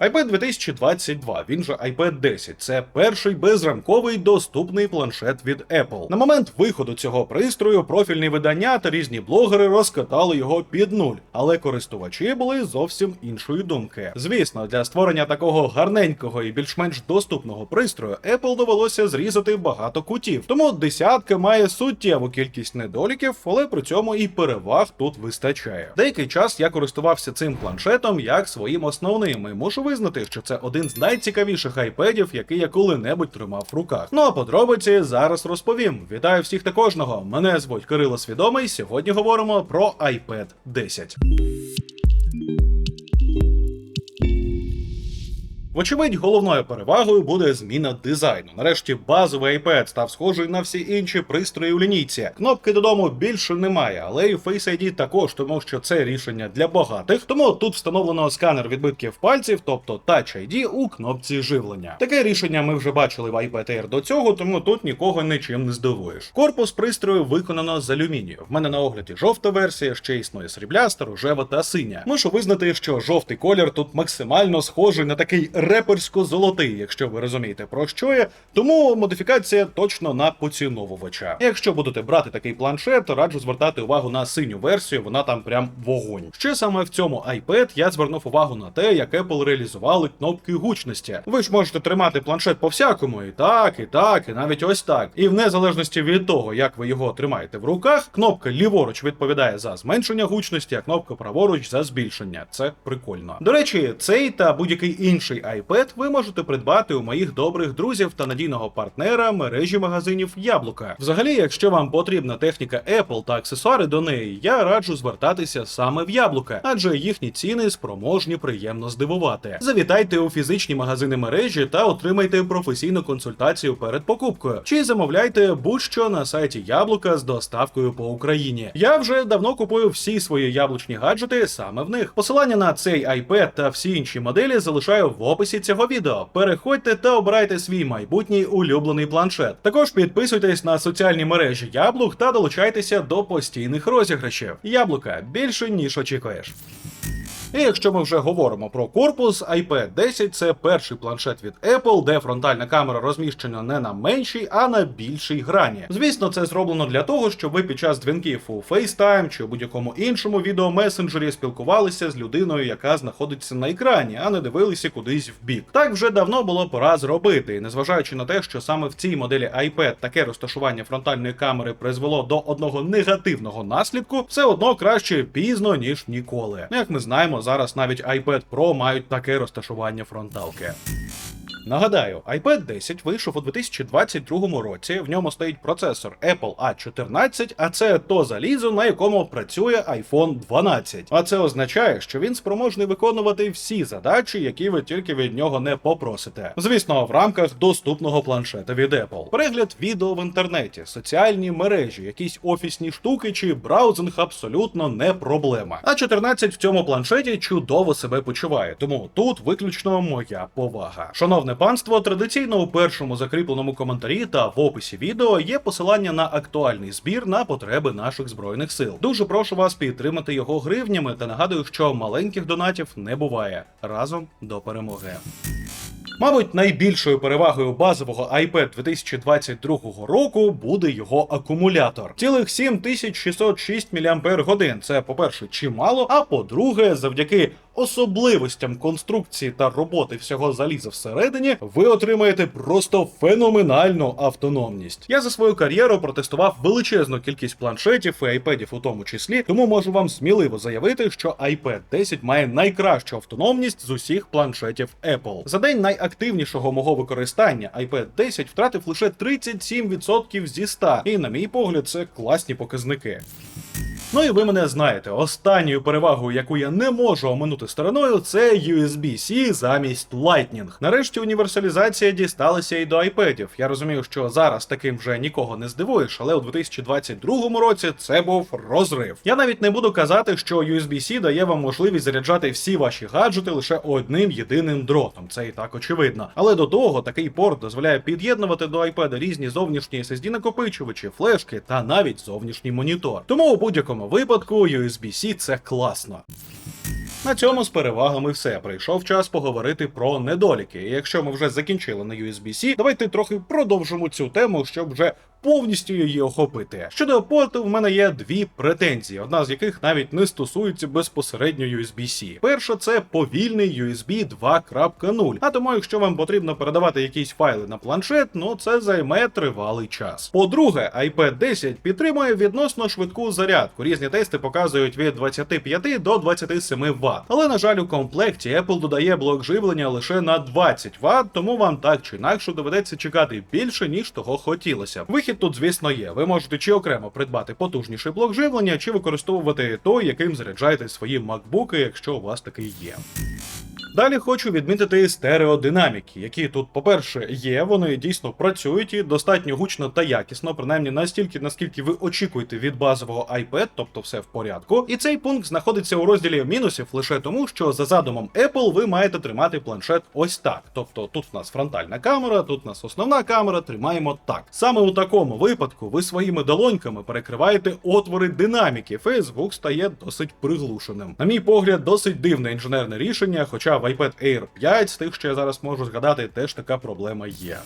iPad 2022, він же iPad 10, це перший безрамковий доступний планшет від Apple. На момент виходу цього пристрою профільні видання та різні блогери розкатали його під нуль, але користувачі були зовсім іншої думки. Звісно, для створення такого гарненького і більш-менш доступного пристрою Apple довелося зрізати багато кутів. Тому десятка має суттєву кількість недоліків, але при цьому і переваг тут вистачає. Деякий час я користувався цим планшетом як своїм основним, і мушу визнати, що це один з найцікавіших айпедів, який я коли-небудь тримав в руках. Ну а подробиці зараз розповім. Вітаю всіх та кожного. Мене звуть Кирило Свідомий. Сьогодні говоримо про iPad 10. Вочевидь, головною перевагою буде зміна дизайну. Нарешті базовий iPad став схожий на всі інші пристрої у лінійці. Кнопки додому більше немає, але і Face ID також, тому що це рішення для багатих. Тому тут встановлено сканер відбитків пальців, тобто Touch ID у кнопці живлення. Таке рішення ми вже бачили в iPad Air до цього, тому тут нікого нічим не здивуєш. Корпус пристрою виконано з алюмінію. В мене на огляді жовта версія, ще існує срібляста, рожева та синя. Мушу визнати, що жовтий колір тут максимально схожий на такий реперсько-золотий, якщо ви розумієте про що я. Тому модифікація точно на поціновувача. Якщо будете брати такий планшет, то раджу звертати увагу на синю версію, вона там прям вогонь. Ще саме в цьому iPad я звернув увагу на те, як Apple реалізували кнопки гучності. Ви ж можете тримати планшет по-всякому, і так, і так, і навіть ось так. І в незалежності від того, як ви його тримаєте в руках, кнопка ліворуч відповідає за зменшення гучності, а кнопка праворуч за збільшення. Це прикольно. До речі, цей та будь-який інший iPad ви можете придбати у моїх добрих друзів та надійного партнера мережі магазинів Яблука. Взагалі, якщо вам потрібна техніка Apple та аксесуари до неї, я раджу звертатися саме в Яблука, адже їхні ціни спроможні приємно здивувати. Завітайте у фізичні магазини мережі та отримайте професійну консультацію перед покупкою. Чи замовляйте будь-що на сайті Яблука з доставкою по Україні. Я вже давно купую всі свої яблучні гаджети саме в них. Посилання на цей iPad та всі інші моделі залишаю в описі цього відео. Переходьте та обирайте свій майбутній улюблений планшет. Також підписуйтесь на соціальні мережі Яблук та долучайтеся до постійних розіграшів. Яблука більше ніж очікуєш. І якщо ми вже говоримо про корпус, iPad 10 це перший планшет від Apple, де фронтальна камера розміщена не на меншій, а на більшій грані. Звісно, це зроблено для того, щоб ви під час дзвінків у FaceTime чи будь-якому іншому відеомесенджері спілкувалися з людиною, яка знаходиться на екрані, а не дивилися кудись в бік. Так вже давно було пора зробити, і незважаючи на те, що саме в цій моделі iPad таке розташування фронтальної камери призвело до одного негативного наслідку, все одно краще пізно ніж ніколи. Як ми знаємо, зараз навіть iPad Pro мають таке розташування фронталки. Нагадаю, iPad 10 вийшов у 2022 році. В ньому стоїть процесор Apple A14, а це то залізо, на якому працює iPhone 12. А це означає, що він спроможний виконувати всі задачі, які ви тільки від нього не попросите. Звісно, в рамках доступного планшета від Apple. Перегляд відео в інтернеті, соціальні мережі, якісь офісні штуки чи браузинг абсолютно не проблема. А 14 в цьому планшеті чудово себе почуває, тому тут виключно моя повага. Шановне панство, традиційно у першому закріпленому коментарі та в описі відео є посилання на актуальний збір на потреби наших збройних сил. Дуже прошу вас підтримати його гривнями та нагадую, що маленьких донатів не буває. Разом до перемоги. Мабуть, найбільшою перевагою базового iPad 2022 року буде його акумулятор. Цілих 7606 мАч. Це, по-перше, чимало, а по-друге, завдяки особливостям конструкції та роботи всього заліза всередині, ви отримаєте просто феноменальну автономність. Я за свою кар'єру протестував величезну кількість планшетів і айпедів у тому числі, тому можу вам сміливо заявити, що iPad 10 має найкращу автономність з усіх планшетів Apple. За день найактивнішого мого використання iPad 10 втратив лише 37% зі 100, і на мій погляд, це класні показники. Ну і ви мене знаєте, останньою перевагою, яку я не можу оминути стороною, це USB-C замість Lightning. Нарешті універсалізація дісталася і до iPadів. Я розумію, що зараз таким вже нікого не здивуєш, але у 2022 році це був розрив. Я навіть не буду казати, що USB-C дає вам можливість заряджати всі ваші гаджети лише одним єдиним дротом. Це і так очевидно. Але до того такий порт дозволяє під'єднувати до iPad різні зовнішні SSD накопичувачі, флешки та навіть зовнішній монітор. Тому у будь-якому випадку USB-C це класно. На цьому з перевагами все. Прийшов час поговорити про недоліки. І якщо ми вже закінчили на USB-C, давайте трохи продовжимо цю тему, щоб вже повністю її охопити. Щодо порту, в мене є дві претензії, одна з яких навіть не стосується безпосередньо USB-C. Перша це повільний USB 2.0. А тому, якщо вам потрібно передавати якісь файли на планшет, ну це займе тривалий час. По-друге, iPad 10 підтримує відносно швидку зарядку. Різні тести показують від 25 до 27 Вт. Але на жаль, у комплекті Apple додає блок живлення лише на 20 Вт, тому вам так чи інакше доведеться чекати більше ніж того хотілося. Вихід тут, звісно, є. Ви можете чи окремо придбати потужніший блок живлення, чи використовувати той, яким заряджаєте свої макбуки, якщо у вас такий є. Далі хочу відмітити стереодинаміки, які тут, по-перше, є, вони дійсно працюють і достатньо гучно та якісно, принаймні настільки, наскільки ви очікуєте від базового iPad, тобто все в порядку. І цей пункт знаходиться у розділі мінусів лише тому, що за задумом Apple ви маєте тримати планшет ось так. Тобто тут у нас фронтальна камера, тут у нас основна камера, тримаємо так. Саме у такому випадку ви своїми долоньками перекриваєте отвори динаміки, і звук стає досить приглушеним. На мій погляд, досить дивне інженерне рішення, хоча в iPad Air 5 з тих, що я зараз можу згадати, теж така проблема є.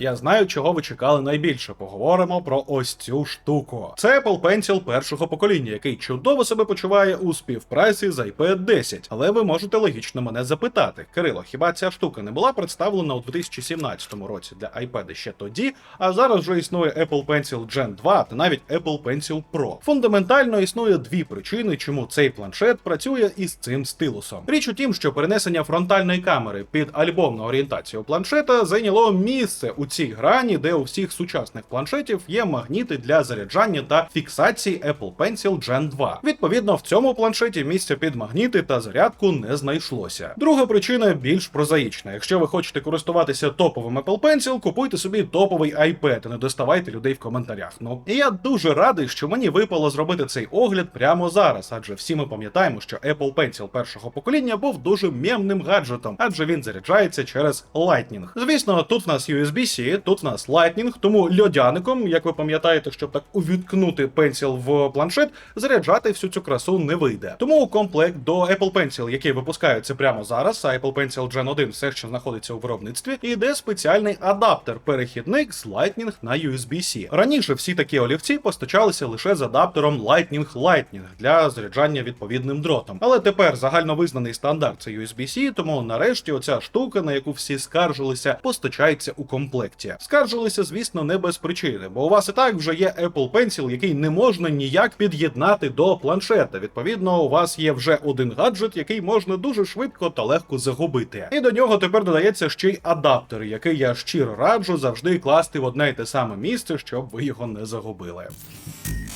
Я знаю, чого ви чекали найбільше. Поговоримо про ось цю штуку. Це Apple Pencil першого покоління, який чудово себе почуває у співпраці з iPad 10. Але ви можете логічно мене запитати, Кирило, хіба ця штука не була представлена у 2017 році для iPad ще тоді, а зараз вже існує Apple Pencil Gen 2 та навіть Apple Pencil Pro. Фундаментально існує дві причини, чому цей планшет працює із цим стилусом. Річ у тім, що перенесення фронтальної камери під альбомну орієнтацію планшета зайняло місце у цій грані, де у всіх сучасних планшетів є магніти для заряджання та фіксації Apple Pencil Gen 2. Відповідно, в цьому планшеті місця під магніти та зарядку не знайшлося. Друга причина більш прозаїчна. Якщо ви хочете користуватися топовим Apple Pencil, купуйте собі топовий iPad і не доставайте людей в коментарях. Ну і я дуже радий, що мені випало зробити цей огляд прямо зараз, адже всі ми пам'ятаємо, що Apple Pencil першого покоління був дуже мємним гаджетом, адже він заряджається через Lightning. Звісно, тут в нас USB-C, тут в нас Lightning, тому льодяником, як ви пам'ятаєте, щоб так увіткнути пенсіл в планшет, заряджати всю цю красу не вийде. Тому у комплект до Apple Pencil, який випускаються прямо зараз, а Apple Pencil Gen 1 все ще знаходиться у виробництві, іде спеціальний адаптер, перехідник з Lightning на USB-C. Раніше всі такі олівці постачалися лише з адаптером Lightning Lightning для заряджання відповідним дротом. Але тепер загальновизнаний стандарт це USB-C, тому нарешті оця штука, на яку всі скаржилися, постачається у комплекті. Скаржилися, звісно, не без причини, бо у вас і так вже є Apple Pencil, який не можна ніяк під'єднати до планшета. Відповідно, у вас є вже один гаджет, який можна дуже швидко та легко загубити. І до нього тепер додається ще й адаптер, який я щиро раджу завжди класти в одне й те саме місце, щоб ви його не загубили.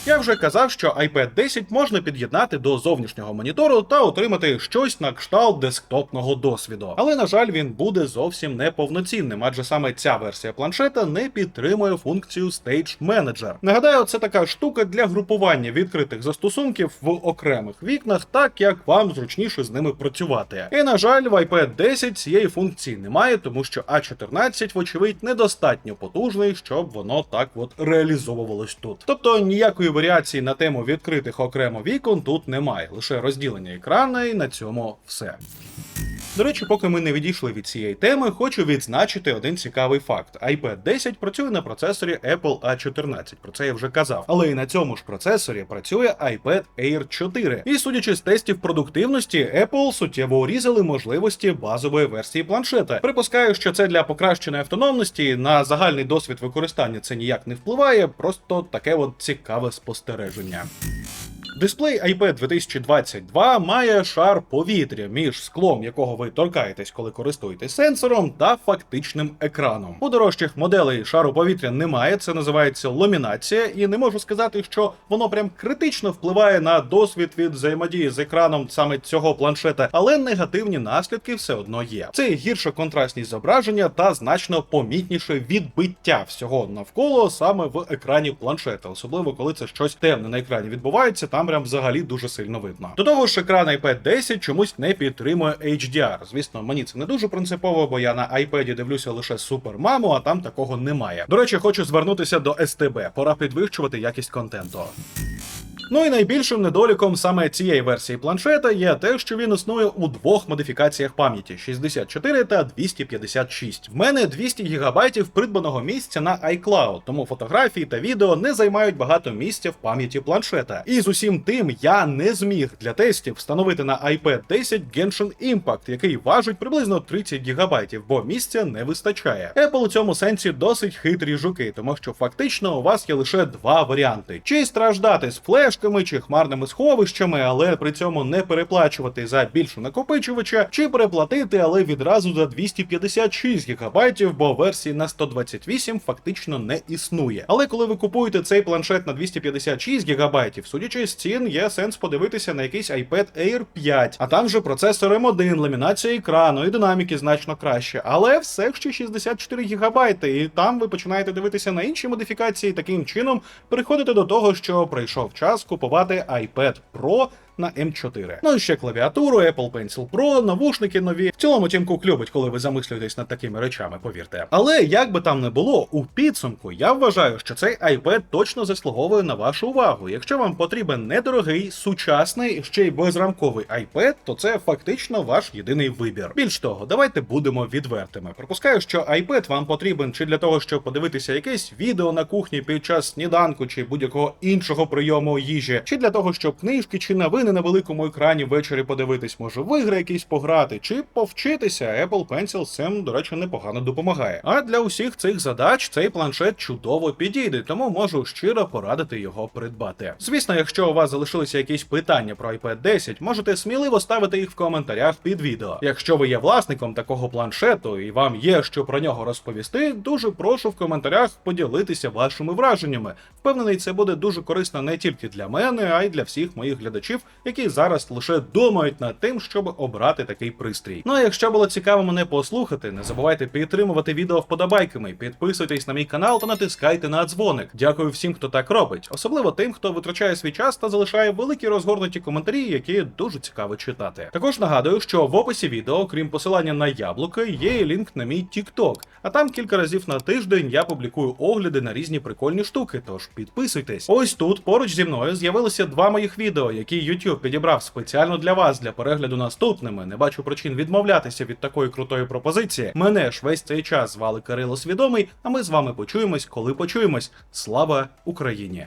Я вже казав, що iPad 10 можна під'єднати до зовнішнього монітору та отримати щось на кшталт десктопного досвіду. Але на жаль, він буде зовсім неповноцінним, адже саме ця версія планшета не підтримує функцію Stage Manager. Нагадаю, це така штука для групування відкритих застосунків в окремих вікнах, так як вам зручніше з ними працювати. І на жаль, в iPad 10 цієї функції немає, тому що A14, вочевидь, недостатньо потужний, щоб воно так от реалізовувалось тут. Тобто ніякої варіації на тему відкритих окремо вікон тут немає, лише розділення екрана, і на цьому все. До речі, поки ми не відійшли від цієї теми, хочу відзначити один цікавий факт: iPad 10 працює на процесорі Apple A14, про це я вже казав. Але і на цьому ж процесорі працює iPad Air 4. І судячи з тестів продуктивності, Apple суттєво урізали можливості базової версії планшета. Припускаю, що це для покращеної автономності на загальний досвід використання це ніяк не впливає, просто таке от цікаве спостереження. Дисплей iPad 2022 має шар повітря між склом, якого ви торкаєтесь, коли користуєтесь сенсором, та фактичним екраном. У дорожчих моделей шару повітря немає, це називається ламінація, і не можу сказати, що воно прям критично впливає на досвід від взаємодії з екраном саме цього планшета, але негативні наслідки все одно є. Це гірша контрастність зображення та значно помітніше відбиття всього навколо саме в екрані планшета, особливо коли це щось темне на екрані відбувається. Там прям взагалі дуже сильно видно. До того ж, екран iPad 10 чомусь не підтримує HDR. Звісно, мені це не дуже принципово, бо я на iPad дивлюся лише супермаму, а там такого немає. До речі, хочу звернутися до СТБ. Пора підвищувати якість контенту. Ну і найбільшим недоліком саме цієї версії планшета є те, що він існує у двох модифікаціях пам'яті 64 та 256. В мене 200 ГБ придбаного місця на iCloud, тому фотографії та відео не займають багато місця в пам'яті планшета. І з усім тим я не зміг для тестів встановити на iPad 10 Genshin Impact, який важить приблизно 30 ГБ, бо місця не вистачає. Apple у цьому сенсі досить хитрі жуки, тому що фактично у вас є лише два варіанти: чи страждати з флешками, чи хмарними сховищами, але при цьому не переплачувати за більшу накопичувача, чи переплатити, але відразу за 256 ГБ, бо версії на 128 фактично не існує. Але коли ви купуєте цей планшет на 256 ГБ, судячи з цін, є сенс подивитися на якийсь iPad Air 5, а там же процесор M1, ламінація екрану і динаміки значно краще. Але все ще 64 ГБ, і там ви починаєте дивитися на інші модифікації. Таким чином переходите до того, що прийшов час купувати iPad Pro на M4. Ну і ще клавіатуру, Apple Pencil Pro, навушники нові. В цілому Тім Кук любить, коли ви замислюєтесь над такими речами, повірте. Але як би там не було, у підсумку я вважаю, що цей iPad точно заслуговує на вашу увагу. Якщо вам потрібен недорогий, сучасний, ще й безрамковий iPad, то це фактично ваш єдиний вибір. Більш того, давайте будемо відвертими. Припускаю, що iPad вам потрібен чи для того, щоб подивитися якесь відео на кухні під час сніданку чи будь-якого іншого прийому їжі, чи для того, щоб книжки чи новини на великому екрані ввечері подивитись, може в ігри якісь пограти, чи повчитися. Apple Pencil цим, до речі, непогано допомагає. А для усіх цих задач цей планшет чудово підійде, тому можу щиро порадити його придбати. Звісно, якщо у вас залишилися якісь питання про iPad 10, можете сміливо ставити їх в коментарях під відео. Якщо ви є власником такого планшету і вам є що про нього розповісти, дуже прошу в коментарях поділитися вашими враженнями. Впевнений, це буде дуже корисно не тільки для мене, а й для всіх моїх глядачів, які зараз лише думають над тим, щоб обрати такий пристрій. Ну а якщо було цікаво мене послухати, не забувайте підтримувати відео вподобайками, підписуйтесь на мій канал та натискайте на дзвоник. Дякую всім, хто так робить, особливо тим, хто витрачає свій час та залишає великі розгорнуті коментарі, які дуже цікаво читати. Також нагадую, що в описі відео, крім посилання на яблуки, є і лінк на мій TikTok, а там кілька разів на тиждень я публікую огляди на різні прикольні штуки. Тож підписуйтесь. Ось тут поруч зі мною з'явилися два моїх відео, які YouTube підібрав спеціально для вас для перегляду наступними. Не бачу причин відмовлятися від такої крутої пропозиції. Мене ж весь цей час звали Кирило Свідомий. А ми з вами почуємось, коли почуємось. Слава Україні!